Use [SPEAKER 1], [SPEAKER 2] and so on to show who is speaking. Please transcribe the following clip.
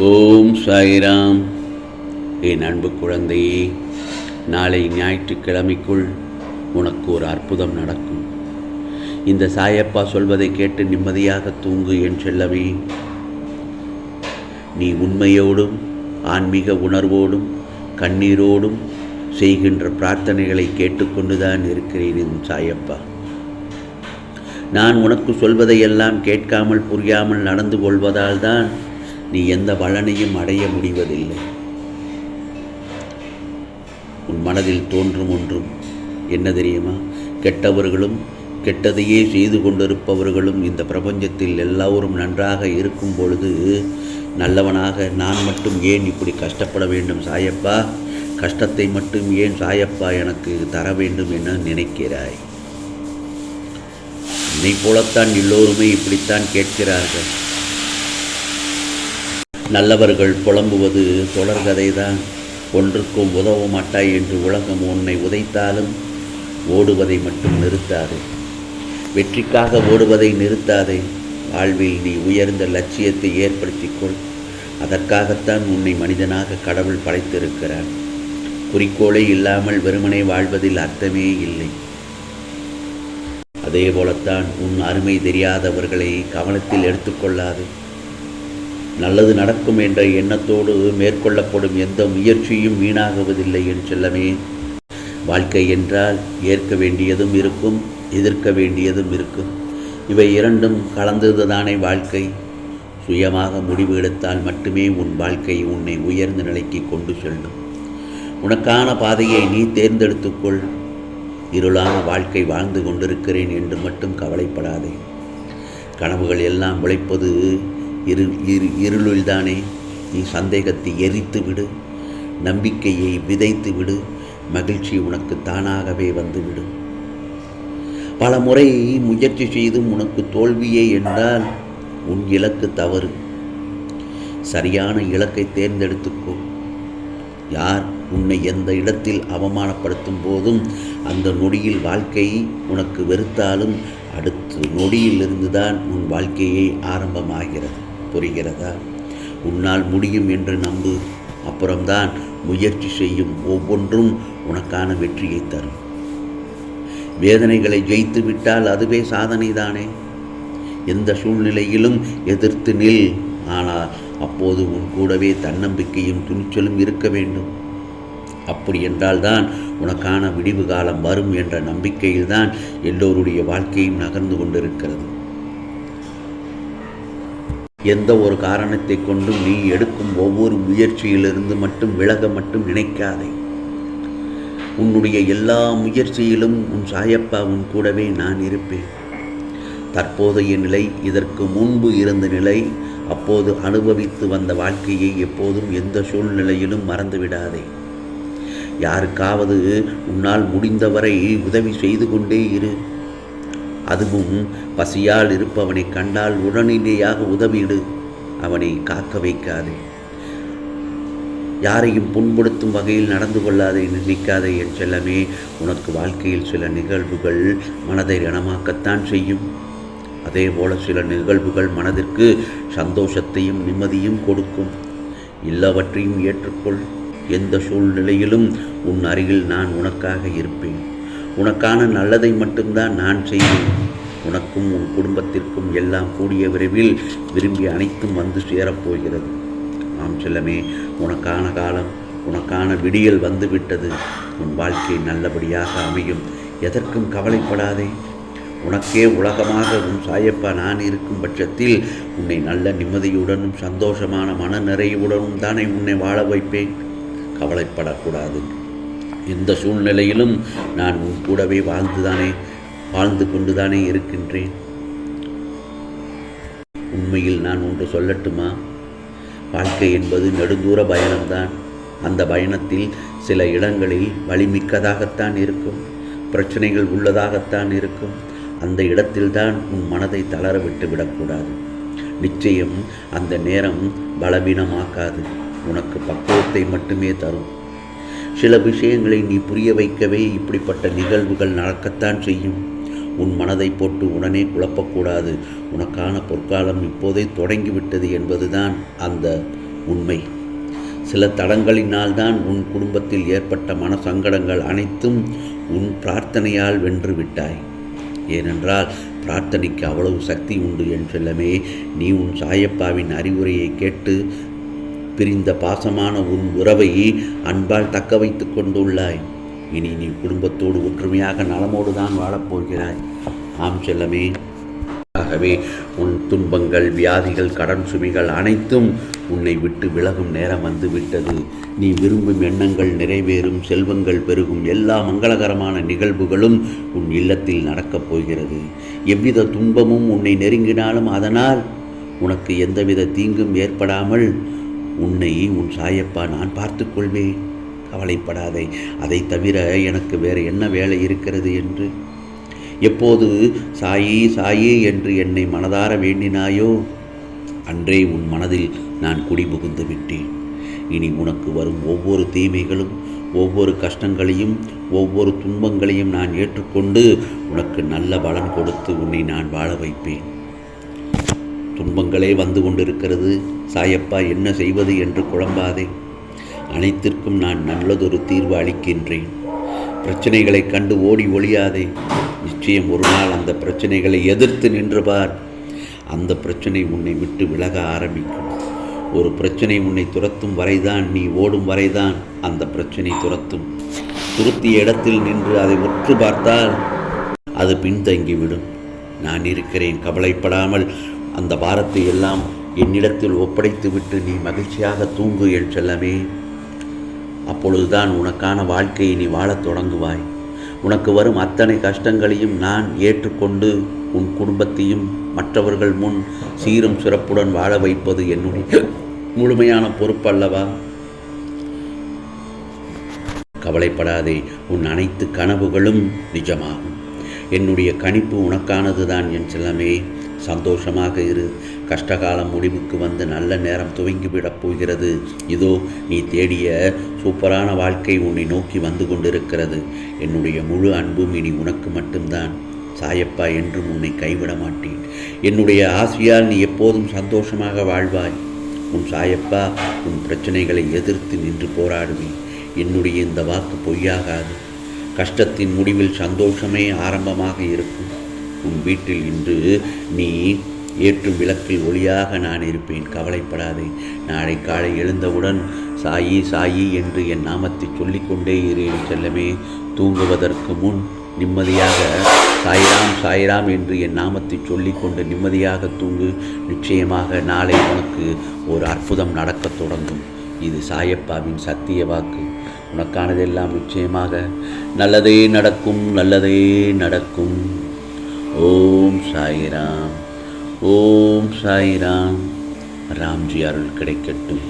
[SPEAKER 1] ஓம் சாய்ராம். என் அன்பு குழந்தையே நாளை ஞாயிற்றுக்கிழமைக்குள் உனக்கு ஒரு அற்புதம் நடக்கும். இந்த சாயப்பா சொல்வதை கேட்டு நிம்மதியாக தூங்கு என் செல்லவே நீ உண்மையோடும் ஆன்மீக உணர்வோடும் கண்ணீரோடும் செய்கின்ற பிரார்த்தனைகளை கேட்டுக்கொண்டுதான் இருக்கிறேன் என் சாயப்பா. நான் உனக்கு சொல்வதையெல்லாம் கேட்காமல் புரியாமல் நடந்து கொள்வதால் தான் நீ எந்த பலனையும் அடைய முடிவதில்லை. உன் மனதில் தோன்றும் ஒன்றும். என்ன தெரியுமா? கெட்டவர்களும் கெட்டதையே செய்து கொண்டிருப்பவர்களும் இந்த பிரபஞ்சத்தில் எல்லோரும் நன்றாக இருக்கும் பொழுது நல்லவனாக நான் மட்டும் ஏன் இப்படி கஷ்டப்பட வேண்டும் சாயப்பா? கஷ்டத்தை மட்டும் ஏன் சாயப்பா எனக்கு தர வேண்டும் என நினைக்கிறாய்? நீ போலத்தான் எல்லோருமே இப்படித்தான் கேட்கிறார்கள். நல்லவர்கள் புலம்புவது தொடர்கதைதான். ஒன்றுக்கும் உதவ மாட்டாய் என்று உலகம் உன்னை உதைத்தாலும் ஓடுவதை மட்டும் நிறுத்தாதே. வெற்றிக்காக ஓடுவதை நிறுத்தாதே. வாழ்வில் நீ உயர்ந்த லட்சியத்தை ஏற்படுத்திக்கொள். அதற்காகத்தான் உன்னை மனிதனாக கடவுள் படைத்திருக்கிறார். குறிக்கோளே இல்லாமல் வெறுமனே வாழ்வதில் அர்த்தமே இல்லை. அதே போலத்தான் உன் அருமை தெரியாதவர்களை கவனத்தில் எடுத்துக்கொள்ளாது. நல்லது நடக்கும் என்ற எண்ணத்தோடு மேற்கொள்ளப்படும் எந்த முயற்சியும் வீணாகுவதில்லை என் செல்லமே. வாழ்க்கை என்றால் ஏற்க வேண்டியதும் இருக்கும் எதிர்க்க வேண்டியதும் இருக்கும். இவை இரண்டும் கலந்ததுதானே வாழ்க்கை. சுயமாக முடிவு எடுத்தால் மட்டுமே உன் வாழ்க்கை உன்னை உயர்ந்த நிலைக்கு கொண்டு செல்லும். உனக்கான பாதையை நீ தேர்ந்தெடுத்துக்கொள் இருளான வாழ்க்கை வாழ்ந்து கொண்டிருக்கிறேன் என்று மட்டும் கவலைப்படாதே. கனவுகள் எல்லாம் உழைப்பது இரு இரு இருளில்தானே நீ சந்தேகத்தை எரித்து விடு நம்பிக்கையை விதைத்து விடு மகிழ்ச்சி உனக்கு தானாகவே வந்துவிடும் பல முறை முயற்சி செய்தும் உனக்கு தோல்வியே என்றால் உன் இலக்கு தவறு. சரியான இலக்கை தேர்ந்தெடுத்துக்கோ. யார் உன்னை எந்த இடத்தில் அவமானப்படுத்தும் போதும் அந்த நொடியில் வாழ்க்கை உனக்கு வெறுத்தாலும் அடுத்த நொடியிலிருந்து தான் உன் வாழ்க்கையே ஆரம்பமாகிறது. புரிகிறதா? உன்னால் முடியும் என்று நம்பு. அப்புறம்தான் முயற்சி செய்யும் ஒவ்வொன்றும் உனக்கான வெற்றியை தரும். வேதனைகளை ஜெயித்து விட்டால் அதுவே சாதனை தானே எந்த சூழ்நிலையிலும் எதிர்த்து நில். ஆனால் அப்போது உன் கூடவே தன்னம்பிக்கையும் துணிச்சலும் இருக்க வேண்டும். அப்படி என்றால்தான் உனக்கான விடிவு காலம் வரும் என்ற நம்பிக்கையில்தான் எல்லோருடைய வாழ்க்கையும் நகர்ந்து கொண்டிருக்கிறது. எந்த ஒரு காரணத்தை கொண்டும் நீ எடுக்கும் ஒவ்வொரு முயற்சியிலிருந்து மட்டும் விலக மட்டும் நினைக்காதே. உன்னுடைய எல்லா முயற்சியிலும் உன் சாயப்பா உன் கூடவே நான் இருப்பேன். தற்போதைய நிலை இதற்கு முன்பு இருந்த நிலை அப்போது அனுபவித்து வந்த வாழ்க்கையை எப்போதும் எந்த சூழ்நிலையிலும் மறந்துவிடாதே. யாருக்காவது உன்னால் முடிந்தவரை உதவி செய்து கொண்டே இரு. அதுவும் பசியால் இருப்பவனை கண்டால் உடனடியாக உதவிடு. அவனை காக்க வைக்காதே. யாரையும் புண்படுத்தும் வகையில் நடந்து கொள்ளாதே நினைக்காதே என் செல்லமே. உனக்கு வாழ்க்கையில் சில நிகழ்வுகள் மனதை ரணமாக்கத்தான் செய்யும். அதே போல சில நிகழ்வுகள் மனதிற்கு சந்தோஷத்தையும் நிம்மதியும் கொடுக்கும். எல்லாவற்றையும் ஏற்றுக்கொள். எந்த சூழ்நிலையிலும் உன் அருகில் நான் உனக்காக இருப்பேன். உனக்கான நல்லதை மட்டும்தான் நான் செய்வேன். உனக்கும் உன் குடும்பத்திற்கும் எல்லாம் கூடிய விரைவில் விரும்பி அனைத்தும் வந்து சேரப்போகிறது ஆம் செல்லமே உனக்கான காலம் உனக்கான விடியல் வந்துவிட்டது. உன் வாழ்க்கை நல்லபடியாக அமையும். எதற்கும் கவலைப்படாதே. உனக்கே உலகமாக உன் சாயப்பா நான் இருக்கும் பட்சத்தில் உன்னை நல்ல நிம்மதியுடனும் சந்தோஷமான மன நிறைவுடனும் தானே உன்னை வாழ வைப்பேன். கவலைப்படக்கூடாது. எந்த சூழ்நிலையிலும் நான் உன் கூடவே வாழ்ந்துதானே. வாழ்ந்து கொண்டுதானே இருக்கின்றேன். உண்மையில் நான் ஒன்று சொல்லட்டுமா? வாழ்க்கை என்பது நெடுந்தூர பயணம்தான். அந்த பயணத்தில் சில இடங்களில் வலிமிக்கதாகத்தான் இருக்கும். பிரச்சனைகள் உள்ளதாகத்தான் இருக்கும். அந்த இடத்தில்தான் உன் மனதை தளர விட்டு விடக்கூடாது. நிச்சயம் அந்த நேரம் பலவீனமாக்காது. உனக்கு பக்குவத்தை மட்டுமே தரும். சில விஷயங்களை நீ புரிய வைக்கவே இப்படிப்பட்ட நிகழ்வுகள் நடக்கத்தான் செய்யும். உன் மனதை போட்டு உடனே குழப்பக்கூடாது. உனக்கான பொற்காலம் இப்போதே தொடங்கிவிட்டது என்பதுதான் அந்த உண்மை. சில தடங்களினால் தான் உன் குடும்பத்தில் ஏற்பட்ட மன சங்கடங்கள் அனைத்தும் உன் பிரார்த்தனையால் வென்று விட்டாய் ஏனென்றால் பிரார்த்தனைக்கு அவ்வளவு சக்தி உண்டு என் செல்லமே. நீ உன் சாயப்பாவின் அறிவுரையை கேட்டு பிரிந்த பாசமான உன் உறவை அன்பால் தக்க வைத்து கொண்டுள்ளாய். இனி நீ குடும்பத்தோடு ஒற்றுமையாக நலமோடு தான் வாழப்போகிறாய். ஆம் செல்லமே. ஆகவே உன் துன்பங்கள் வியாதிகள் கடன் சுமைகள் அனைத்தும் உன்னை விட்டு விலகும் நேரம் வந்து விட்டது நீ விரும்பும் எண்ணங்கள் நிறைவேறும் செல்வங்கள் பெருகும் எல்லா மங்களகரமான நிகழ்வுகளும் உன் இல்லத்தில் நடக்கப் போகிறது. எவ்வித துன்பமும் உன்னை நெருங்கினாலும் அதனால் உனக்கு எந்தவித தீங்கும் ஏற்படாமல் உன்னை உன் சாயப்பா நான் பார்த்துக்கொள்வேன் கவலைப்படாதே. அதை தவிர எனக்கு வேறு என்ன வேலை இருக்கிறது என்று? எப்போது சாயி சாயி என்று என்னை மனதார வேண்டினாயோ? அன்றே உன் மனதில் நான் குடிபுகுந்து விட்டேன். இனி உனக்கு வரும் ஒவ்வொரு தீமைகளும் ஒவ்வொரு கஷ்டங்களையும் ஒவ்வொரு துன்பங்களையும் நான் ஏற்றுக்கொண்டு உனக்கு நல்ல பலன் கொடுத்து உன்னை நான் வாழ வைப்பேன். துன்பங்களே வந்து கொண்டிருக்கிறது. சாயப்பா என்ன செய்வது என்று குழம்பாதே. அனைத்திற்கும் நான் நல்லதொரு தீர்வு அளிக்கின்றேன். பிரச்சனைகளை கண்டு ஓடி ஒழியாதே நிச்சயம் ஒரு நாள் அந்த பிரச்சனைகளை எதிர்த்து நின்று பார். அந்த பிரச்சனை உன்னை விட்டு விலக ஆரம்பிக்கும். ஒரு பிரச்சனை உன்னை துரத்தும் வரைதான் நீ ஓடும் வரைதான் அந்த பிரச்சனை துரத்தும். துருத்திய இடத்தில் நின்று அதை உற்று பார்த்தால் அது பின்தங்கிவிடும். நான் இருக்கிறேன் கவலைப்படாமல். அந்த பாரத்தை எல்லாம் என்னிடத்தில் ஒப்படைத்துவிட்டு நீ மகிழ்ச்சியாக தூங்கு என் செல்லமே அப்பொழுதுதான் உனக்கான வாழ்க்கையை நீ வாழத் தொடங்குவாய். உனக்கு வரும் அத்தனை கஷ்டங்களையும் நான் ஏற்றுக்கொண்டு உன் குடும்பத்தையும் மற்றவர்கள் முன் சீரும் சிறப்புடன் வாழ வைப்பது என்னுடைய முழுமையான பொறுப்பல்லவா? கவலைப்படாதே உன் அனைத்து கனவுகளும் நிஜமாகும். என்னுடைய கணிப்பு உனக்கானது தான் என் செல்லமே. சந்தோஷமாக இரு. கஷ்டகாலம் முடிவுக்கு வந்து நல்ல நேரம் துவங்கிவிடப் போகிறது. இதோ நீ தேடிய சூப்பரான வாழ்க்கை உன்னை நோக்கி வந்து கொண்டிருக்கிறது. என்னுடைய முழு அன்பும் இனி உனக்கு மட்டும்தான். சாயப்பா என்றும் உன்னை கைவிட மாட்டேன். என்னுடைய ஆசையால் நீ எப்போதும் சந்தோஷமாக வாழ்வாய். உன் சாயப்பா உன் பிரச்சனைகளை எதிர்த்து நின்று போராடுவேன் என்னுடைய இந்த வாக்கு பொய்யாகாது. கஷ்டத்தின் முடிவில் சந்தோஷமே ஆரம்பமாக இருக்கும். உன் வீட்டில் இன்று நீ ஏற்றும் விளக்கில் ஒளியாக நான் இருப்பேன். கவலைப்படாதே. நாளை காலை எழுந்தவுடன் சாயி சாயி என்று என் நாமத்தை சொல்லிக்கொண்டே இரு செல்லமே. தூங்குவதற்கு முன் நிம்மதியாக சாய்ராம் சாய்ராம் என்று என் நாமத்தை சொல்லிக்கொண்டு நிம்மதியாக தூங்கு. நிச்சயமாக நாளை உனக்கு ஒரு அற்புதம் நடக்கத் தொடங்கும். இது சாயப்பாவின் சத்திய வாக்கு. உனக்கானதெல்லாம் நிச்சயமாக நல்லதே நடக்கும் நல்லதே நடக்கும். ஓம் சாய்ராம் ஓம் சாய்ராம். ராம்ஜி அருள் கிடைக்கட்டும்.